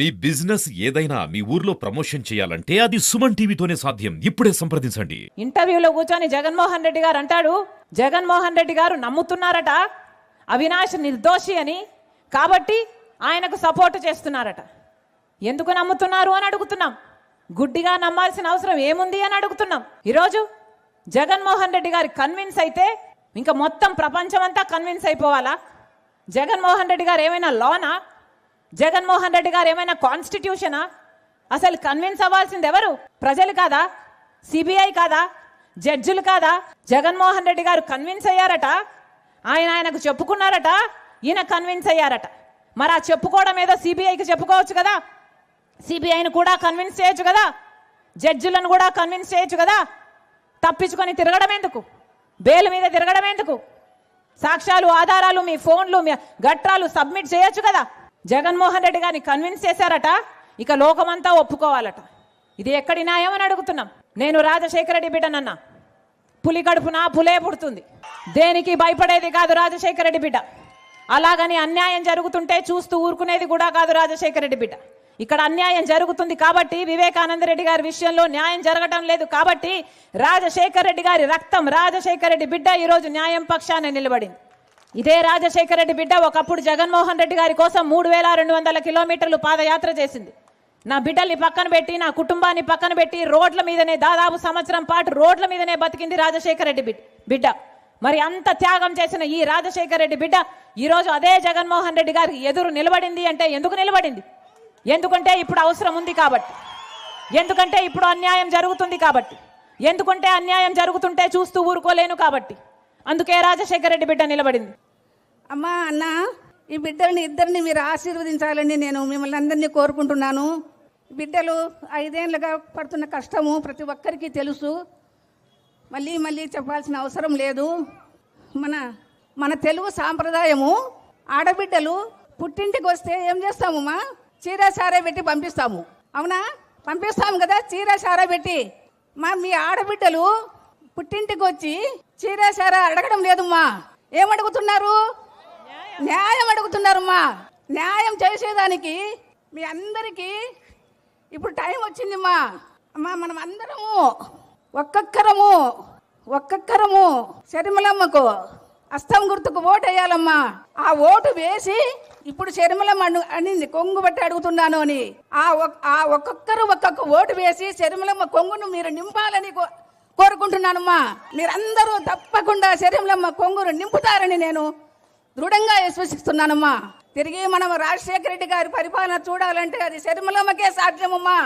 మీ business ఏదైనా మీ ఊర్లో promotion చేయాలంటే అది సుమన్ టీవీతోనే సాధ్యం. ఇప్పుడే సంప్రదించండి. ఇంటర్వ్యూలో కూర్చొని జగన్మోహన్ రెడ్డి గారు అంటాడు జగన్మోహన్ రెడ్డి గారు నమ్ముతున్నారట అవినాష్ నిర్దోషి అని. కాబట్టి ఆయనకు సపోర్ట్ చేస్తున్నారట. ఎందుకు నమ్ముతున్నారు? అని అడుగుతున్నాం. గుడ్డిగా నమ్మాల్సిన అవసరం ఏముంది? అని అడుగుతున్నాం. ఈరోజు జగన్మోహన్ రెడ్డి గారి కన్విన్స్ అయితే ఇంకా మొత్తం ప్రపంచమంతా కన్విన్స్ అయిపోవాలా? జగన్మోహన్ రెడ్డి గారు ఏమైనా లోనా జగన్మోహన్ రెడ్డి గారు ఏమైనా కాన్స్టిట్యూషనా అసలు కన్విన్స్ అవ్వాల్సింది ఎవరు? ప్రజలు కాదా? సిబిఐ కాదా? జడ్జిలు కాదా? జగన్మోహన్ రెడ్డి గారు కన్విన్స్ అయ్యారట? ఆయన ఆయనకు చెప్పుకున్నారట? ఈయన కన్విన్స్ అయ్యారట. మరి ఆ చెప్పుకోవడం ఏదో సిబిఐకి చెప్పుకోవచ్చు కదా? సిబిఐని కూడా కన్విన్స్ చేయొచ్చు కదా? జడ్జిలను కూడా కన్విన్స్ చేయొచ్చు కదా? తప్పించుకొని తిరగడం ఎందుకు? బెయిల్ మీద తిరగడం ఎందుకు? సాక్ష్యాలు ఆధారాలు మీ ఫోన్లు మీ గట్రాలు సబ్మిట్ చేయొచ్చు కదా? జగన్మోహన్ రెడ్డి గారిని కన్విన్స్ చేశారట. ఇక లోకమంతా ఒప్పుకోవాలట. ఇది ఎక్కడి న్యాయం అని అడుగుతున్నాం. నేను రాజశేఖర రెడ్డి బిడ్డనన్నా. పులి కడుపున పులే పుడుతుంది. దేనికి భయపడేది కాదు రాజశేఖర రెడ్డి బిడ్డ. అలాగని అన్యాయం జరుగుతుంటే చూస్తూ ఊరుకునేది కూడా కాదు రాజశేఖర రెడ్డి బిడ్డ. ఇక్కడ అన్యాయం జరుగుతుంది కాబట్టి వివేకానంద రెడ్డి గారి విషయంలో న్యాయం జరగటం లేదు కాబట్టి రాజశేఖర రెడ్డి గారి రక్తం రాజశేఖర రెడ్డి బిడ్డ ఈరోజు న్యాయం పక్షాన నిలబడింది. ఇదే రాజశేఖర రెడ్డి బిడ్డ ఒకప్పుడు జగన్మోహన్ రెడ్డి గారి కోసం మూడు వేల రెండు వందల కిలోమీటర్లు పాదయాత్ర చేసింది. నా బిడ్డల్ని పక్కన పెట్టి నా కుటుంబాన్ని పక్కన పెట్టి రోడ్ల మీదనే దాదాపు సంవత్సరం పాటు రోడ్ల మీదనే బతికింది రాజశేఖర రెడ్డి బిడ్డ. మరి అంత త్యాగం చేసిన ఈ రాజశేఖర రెడ్డి బిడ్డ ఈరోజు అదే జగన్మోహన్ రెడ్డి గారికి ఎదురు నిలబడింది అంటే ఎందుకు నిలబడింది? ఎందుకంటే ఇప్పుడు అవసరం ఉంది కాబట్టి. ఎందుకంటే ఇప్పుడు అన్యాయం జరుగుతుంది కాబట్టి. ఎందుకంటే అన్యాయం జరుగుతుంటే చూస్తూ ఊరుకోలేను కాబట్టి. అందుకే రాజశేఖర రెడ్డి బిడ్డ నిలబడింది. అమ్మా అన్న ఈ బిడ్డల్ని ఇద్దరిని మీరు ఆశీర్వదించాలని నేను మిమ్మల్ని అందరినీ కోరుకుంటున్నాను. బిడ్డలు ఐదేళ్ళుగా పడుతున్న కష్టము ప్రతి ఒక్కరికి తెలుసు. మళ్ళీ మళ్ళీ చెప్పాల్సిన అవసరం లేదు. మన మన తెలుగు సాంప్రదాయము ఆడబిడ్డలు పుట్టింటికి వస్తే ఏం చేస్తామమ్మా చీర సారా పెట్టి పంపిస్తాము. అవునా? పంపిస్తాము కదా చీర సారా పెట్టి. మా మీ ఆడబిడ్డలు పుట్టింటికి వచ్చి చీర సారా అడగడం లేదమ్మా. ఏమడుగుతున్నారు? న్యాయం అడుగుతున్నారమ్మా. న్యాయం చేసేదానికి మీ అందరికీ ఇప్పుడు టైం వచ్చిందిమ్మా. అమ్మా మనం అందరము ఒక్కొక్కరము ఒక్కొక్కరము శరిమలమ్మకు అస్తం గుర్తుకు ఓటు వేయాలమ్మా. ఆ ఓటు వేసి ఇప్పుడు శరిమలమ్మ అను అనింది కొంగు బట్టి అడుగుతున్నాను అని. ఆ ఒక్- ఆ ఒక్కొక్కరు ఒక్కొక్క ఓటు వేసి శరిమలమ్మ కొంగును మీరు నింపాలని కో- కోరుకుంటున్నానమ్మా. మీరందరూ తప్పకుండా శరీరంలో కొంగురు నింపుతారని నేను దృఢంగా విశ్వసిస్తున్నానమ్మా. తిరిగి మనం రాజశేఖర రెడ్డి గారి పరిపాలన చూడాలంటే అది శరీరంలోకే సాధ్యమమ్మా.